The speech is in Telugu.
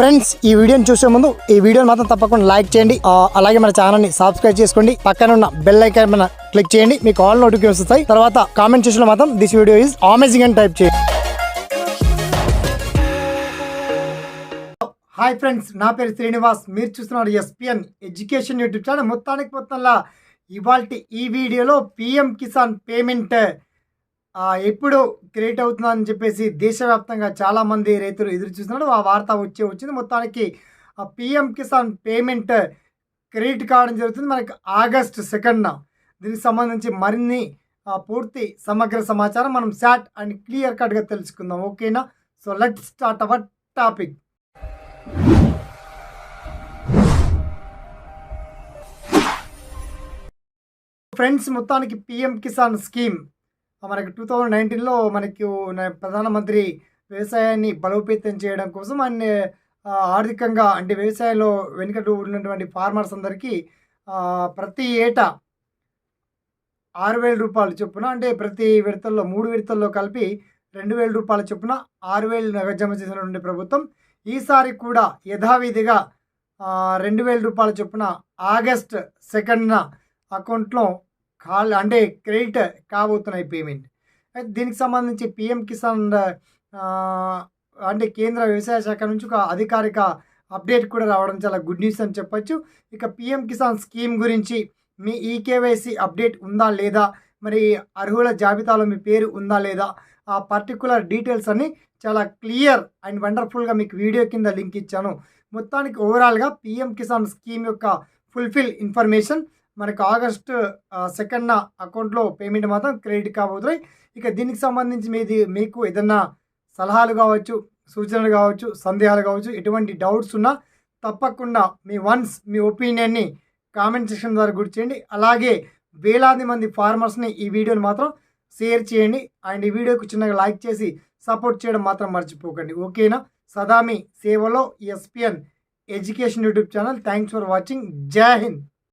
ఫ్రెండ్స్ ఈ వీడియోని చూసే ముందు ఈ వీడియోని మాత్రం తప్పకుండా లైక్ చేయండి. అలాగే మన ఛానల్ని సబ్స్క్రైబ్ చేసుకోండి. పక్కన ఉన్న బెల్ ఐకాన్ మన క్లిక్ చేయండి. మీకు ఆల్ నోటిఫికేషన్ వస్తాయి. తర్వాత కామెంట్ చేసిన మాత్రం దిస్ వీడియో ఈజ్ అమేజింగ్ అని టైప్ చేయండి. హాయ్ ఫ్రెండ్స్ నా పేరు శ్రీనివాస్. మీరు చూస్తున్నారు ఎస్పిఎన్ ఎడ్యుకేషన్ యూట్యూబ్ ఛానల్ మొత్తానికి మొత్తంలో ఇవాళ ఈ వీడియోలో పిఎం కిసాన్ పేమెంట్ ఎప్పుడు క్రియేట్ అవుతుందని చెప్పేసి దేశవ్యాప్తంగా చాలామంది రైతులు ఎదురు చూస్తున్నారు. ఆ వార్త వచ్చే వచ్చింది. మొత్తానికి ఆ పిఎం కిసాన్ పేమెంట్ క్రెడిట్ కావడం జరుగుతుంది. మనకి ఆగస్ట్ సెకండ్న దీనికి సంబంధించి మరిన్ని పూర్తి సమగ్ర సమాచారం మనం శాట్ అండ్ క్లియర్ కట్గా తెలుసుకుందాం. ఓకేనా so let start our topic friends మొత్తానికి పిఎం కిసాన్ స్కీమ్ మనకి టూ థౌజండ్ నైన్టీన్లో మనకి ప్రధానమంత్రి వ్యవసాయాన్ని బలోపేతం చేయడం కోసం ఆయన ఆర్థికంగా అంటే వ్యవసాయంలో వెనుకట ఉన్నటువంటి ఫార్మర్స్ అందరికీ ప్రతి ఏటా ఆరు వేల రూపాయలు చొప్పున అంటే ప్రతి విడతల్లో మూడు విడతల్లో కలిపి రెండు వేల రూపాయల చొప్పున ఆరు వేలు నగదు జమ చేసినటువంటి ప్రభుత్వం ఈసారి కూడా యథావిధిగా రెండు వేల రూపాయల చొప్పున ఆగస్ట్ సెకండ్న అకౌంట్లో కాల్ అంటే క్రెడిట్ కాబోతున్నాయి పేమెంట్. దీనికి సంబంధించి పిఎం కిసాన్ అంటే కేంద్ర వ్యవసాయ శాఖ నుంచి ఒక అధికారిక అప్డేట్ కూడా రావడం చాలా గుడ్ న్యూస్ అని చెప్పొచ్చు. ఇక పిఎం కిసాన్ స్కీమ్ గురించి మీ ఈకేవైసీ అప్డేట్ ఉందా లేదా? మరి అర్హుల జాబితాలో మీ పేరు ఉందా లేదా? ఆ పర్టికులర్ డీటెయిల్స్ అన్ని చాలా క్లియర్ అండ్ వండర్ఫుల్గా మీకు వీడియో కింద లింక్ ఇచ్చాను. మొత్తానికి ఓవరాల్గా పిఎం కిసాన్ స్కీమ్ యొక్క ఫుల్ఫిల్ ఇన్ఫర్మేషన్ మనకు ఆగస్ట్ సెకండ్ అకౌంట్లో పేమెంట్ మాత్రం క్రెడిట్ కాబోతున్నాయి. ఇక దీనికి సంబంధించి మీది మీకు ఏదన్నా సలహాలు కావచ్చు సూచనలు కావచ్చు సందేహాలు కావచ్చు ఎటువంటి డౌట్స్ ఉన్నా తప్పకుండా మీ వన్స్ మీ ఒపీనియన్ని కామెంట్ సెక్షన్ ద్వారా గుర్తు చేయండి. అలాగే వేలాది మంది ఫార్మర్స్ని ఈ వీడియోని మాత్రం షేర్ చేయండి. అండ్ ఈ వీడియోకి చిన్నగా లైక్ చేసి సపోర్ట్ చేయడం మాత్రం మర్చిపోకండి. ఓకేనా? సదామి సేవలో SPN education YouTube channel. Thanks for watching Jai Hind!